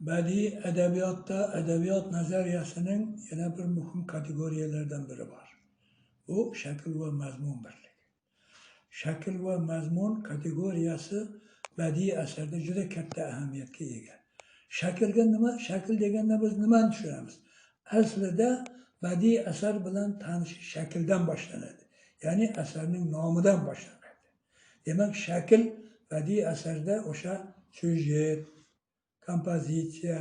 badiiy adabiyotda adabiyot nazariyasining yana bir muhim kategoriyalardan biri bor. Bu shakl va mazmun birligi. Shakl va mazmun kategoriyasi badiiy asarda juda katta ahamiyatga ega. Shaklga nima? Shakl deganda biz nimani tushunamiz? Aslida badiiy asar bilan tanishish shakldan boshlanadi. Ya'ni asarning nomidan boshlanadi. Demak, shakl badiiy asarda o'sha syujet, kompozitsiya,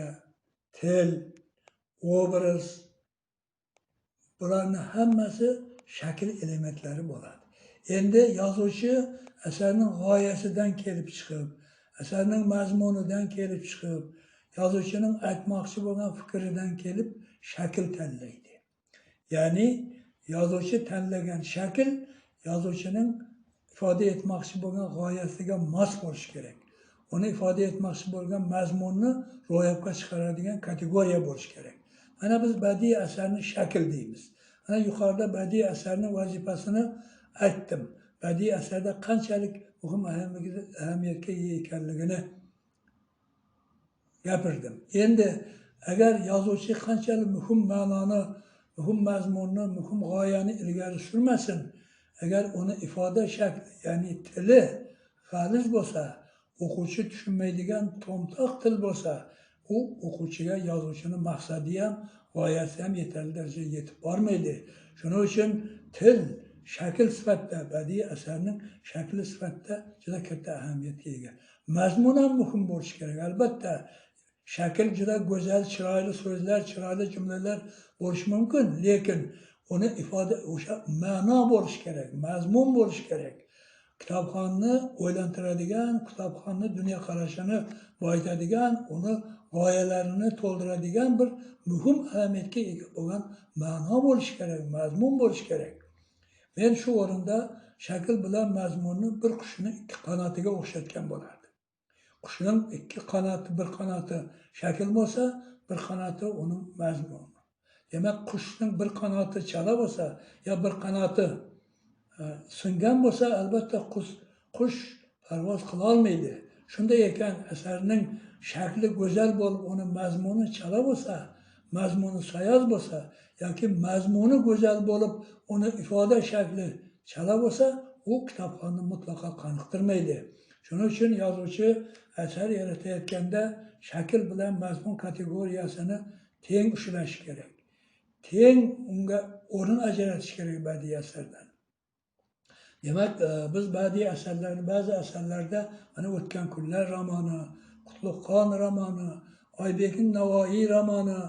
til, obraz bularni hammasi shakl elementlari bo'ladi. Endi yozuvchi asarning g'oyasidan kelib chiqib, asarning mazmunidan kelib chiqib, yozuvchining aytmoqchi bo'lgan fikridan kelib shakl tanlaydi. Ya'ni yozuvchi tanlagan shakl yozuvchining ifoda etmoqchi bo'lgan g'oyasiga mos bo'lishi kerak. Uni ifoda etmoqchi bo'lgan mazmunni ro'yobga chiqaradigan kategoriya bo'lishi kerak. Mana biz badiiy asarni shakl deymiz. Mana yuqorida badiiy asarni vazifasini aytdim. Badiiy asarda qanchalik muhim ahamiyatga ega ekanligini gapirdim. Endi agar yozuvchi qanchalik muhim ma'noni muhim mazmunni muhim g'oyani ilgari surmasin agar uni ifoda shakli ya'ni tili g'aliz bo'lsa o'quvchi tushunmaydigan to'mtoq til bo'lsa u o'quvchiga yozuvchini maqsadi ham g'oyasi ham yetarli darajaga yetib bormaydi. Shuning uchun til shakl sifatida badiiy asarning shakli sifatida juda katta ahamiyatga ega. Mazmun ham muhim bo'lishi kerak albatta. Shakl juda go'zal chiroyli so'zlar chiroyli jumlalar bo'lishi mumkin lekin uni ifoda o'sha ma'no bo'lishi kerak mazmun bo'lishi kerak. Kitobxonni o'ylantiradigan kitobxonni dunyoqarashini boyitadigan uni g'oyalarini to'ldiradigan bir muhim ahamiyatga ega bo'lgan ma'no bo'lishi kerak mazmun bo'lishi kerak. Men shu o'rinda shakl bilan mazmunni bir qushni ikki qanotiga o'xshatgan bo'lardim. Qushning ikki qanoti bir qanoti shakl bo'lsa bir qanoti uni mazmuni. Demak qushning bir qanoti chala bo'lsa yo bir qanoti singan bo'lsa albatta qush qush parvoz qilolmaydi shunday ekan asarning shakli go'zal bo'lib uni mazmuni chala bo'lsa mazmuni sayoz bo'lsa yoki mazmuni go'zal bo'lib uni ifoda shakli chala bo'lsa u kitobxonni mutlaqo qoniqtirmaydi. Shuning uchun yozuvchi asar yaratayotganda shakl bilan mazmun kategoriyasini teng ushlashi kerak. Teng unga o'rin ajratish kerak badiiy asardan. Demak e, biz badiiy asarlarni ba'zi asarlarda mana o'tgan kunlar romani qutlug'xon romani oybek navoiy romani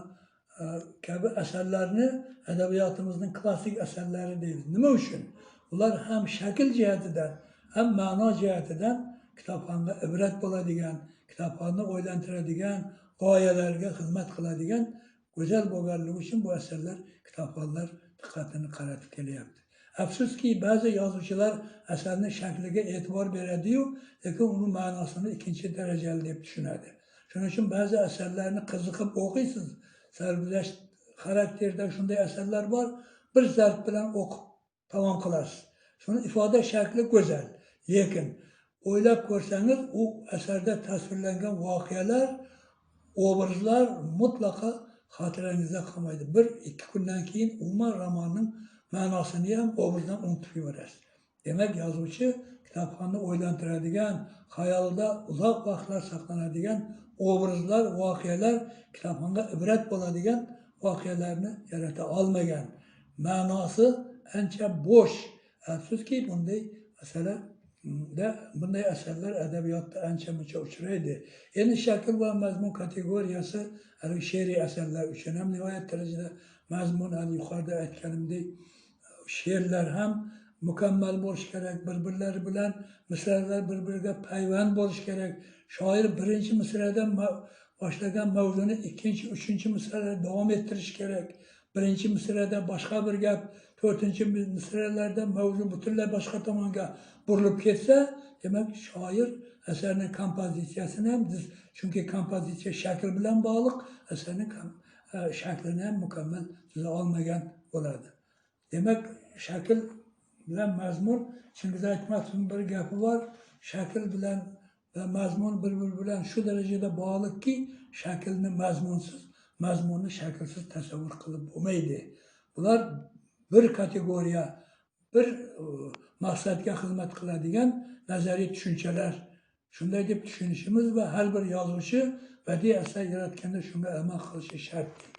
e, kabi asarlarni adabiyotimizning klassik asarlari deymiz. Nima uchun? Ular ham shakl jihatidan ham ma'no jihatidan kitobxonga ibrat bo'ladigan kitobxonni o'ylantiradigan g'oyalarga xizmat qiladigan go'zal bo'lganligi uchun bu asarlar kitobxonlar diqqatini qaratib kelyapti. Afsuski ba'zi yozuvchilar asarni shakliga e'tibor beradiyu lekin uni ma'nosini ikkinchi darajali deb tushunadi. Shuning uchun ba'zi asarlarni qiziqib o'qiysiz. Sarguzasht xarakterda shunday asarlar bor. Bir zarb bilan o'qib tamom qilasiz. Shuni ifoda shakli go'zal. Lekin o'ylab ko'rsangiz u asarda tasvirlangan voqealar obrazlar mutlaqo xotirangizda qolmaydi. Bir ikki kundan keyin umuman romanning ma'nosini ham obrazdan unutib yuborasiz. Demak yozuvchi kitobxonni o'ylantiradigan xayolida uzoq vaqtlar saqlanadigan obrazlar voqealar kitobxonga ibrat bo'ladigan voqealarni yarata olmagan. Ma'nosi ancha bo'sh. Afsuski bunday masalalarda bunday asarlar adabiyotda ancha muncha uchraydi. Endi shakl va mazmun kategoriyasi she'riy asarlar uchun ham nihoyat darajada mazmunan yuqorida aytganimdek she'rlar ham mukammal bo'lishi kerak. Bir birlari bilan misralar bir biriga payvand bo'lishi kerak. Shoir birinchi misradan boshlagan mavzuni ikkinchi uchinchi misrada davom ettirishi kerak. Birinchi misrada boshqa bir gap to'rtinchi misralarda mavzu butunlay boshqa tomonga burilib ketsa demak shoir asarni kompozitsiyasini ham chunki kompozitsiya shakl bilan bog'liq asarni E, shaklini ham mukammal tuza olmagan bo'ladi demak shakl bilan mazmun chingiz aytmatovni bir gapi bor shakl bilan va mazmun bir-biri bilan shu darajada bog'liqki, shaklni mazmunsiz, mazmunni shaklsiz tasavvur qilib bo'lmaydi. Bular bir kategoriya, bir e, maqsadga xizmat qiladigan nazariy tushunchalar. Shunday deb tushunishimiz va har bir yozuvchi badiiy asar yaratganda shunga amal qilishi shart.